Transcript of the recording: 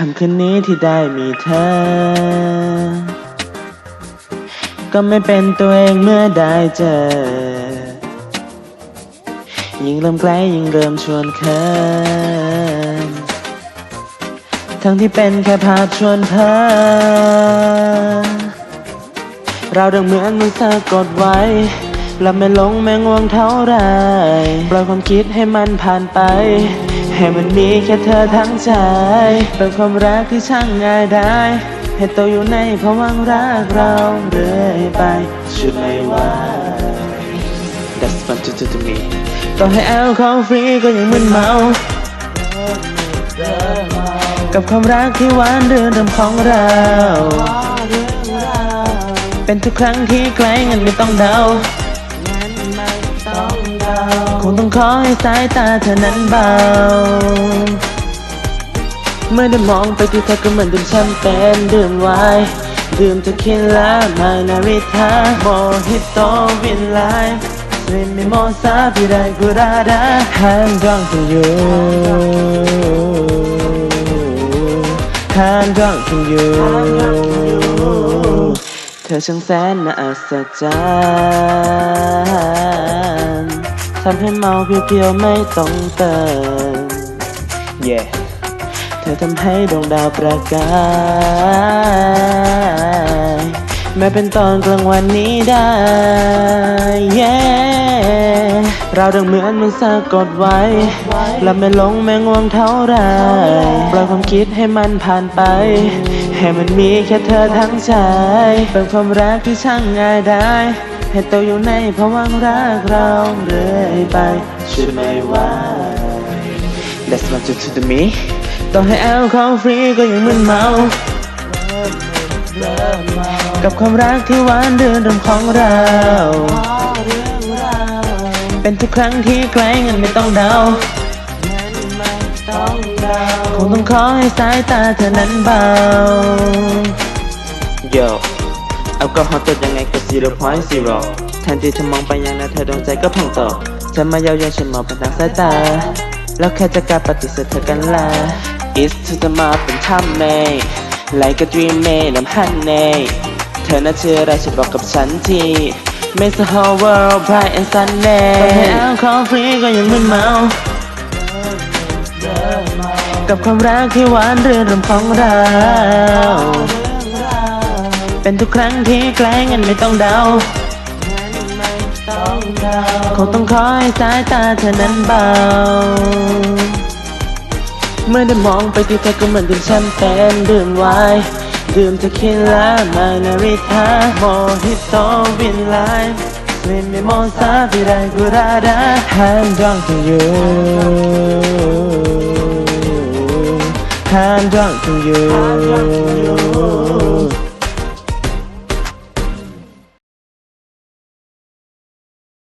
คำคืนนี้ที่ได้มีเธอ ก็ไม่เป็นตัวเองเมื่อได้เจอ ยิ่งเริ่มใกล้ยิ่งเริ่มชวนเคินทั้งที่เป็นแค่ภาพชวนเพ้อเราดังเหมือนมึงสะกดไว้หลับไม่ลงแม่ง่วงเท่าไรปล่อยความคิดให้มันผ่านไป ให้มันมีแค่เธอทั้งใจ เป็นความรักที่ช่างง่ายได้ ให้โตอยู่ในภวังรักเราเรื่อยไป ชุดไม่ว่า That's fun to do to me ต่อให้แอลกอฮอล์ฟรีก็ยังมึนเมา กับความรักที่หวานเรื่องรำของเรา เป็นทุกครั้งที่ใกล้งั้นไม่ต้องเดา คงต้องขอให้สายตาเธอนั้นเบา เมื่อได้มองไปที่เธอก็เหมือนดื่มแชมเปญดื่มไวน์ดื่มเทคิลามานาริทาโมฮิโตวินไลน์ริมิโมซาพิไรกุราดา I'm drunk to you I'm drunk to you เธอช่างแสนน่าอัศจรรย์ ทำให้เมาเพียวๆไม่ต้องเติม Yeah เธอทำให้ดวงดาวประกายแม้เป็นตอนกลางวันนี้ได้ Yeah เราดังเหมือนมึงสะกดไว้และไม่หลงแม้ง่วงเท่าไรปล่อยความคิดให้มันผ่านไป ให้มันมีแค่เธอทั้งใจเป็นความรักที่ช่างง่ายได้ ให้โตอยู่ในภวังรักเราเรื่อยไปช่วยไม่ไหว That's what you do to me ต่อให้แอลกอฮอล์ฟรีก็ยังมึนเมา กับความรักที่หวานเรื่อนรำของเรา เป็นทุกครั้งที่ใกล้งันไม่ต้องเดาคงต้องขอให้สายตาเธอนั้นเบา Yo แอลกอฮอล์ตรวยังไง 0.0 แทนที่จะมองไปยังนั้นเธอดวงใจก็พองโตเธอมาเย้ายวนฉันมองผ่านทางสายตา แล้วแค่จะกลับปฏิเสธเธอกันละ It's to the มาเป็นทำเมย์ Like a dream made I'm honey เธอน่าเชื่ออะไรฉันบอกกับฉันที Make the whole world bright and sunny ต่อให้แอลกอฮอล์ฟรีก็ยังมึนเมากับความรักที่หวานเรื่อนรำของเรา เป็นทุกครั้งที่ใกล้งั้นไม่ต้องเดาคงต้องคอยสายตาเธอนั้นเบา เมื่อได้มองไปที่เธอก็เหมือนดื่มแชมเปญดื่มไวน์ดื่มเทคิลามานาริทาโมฮิโตวินไลน์ลิมิโมซาพิไรกุราดา I'm drunk to you I'm drunk to you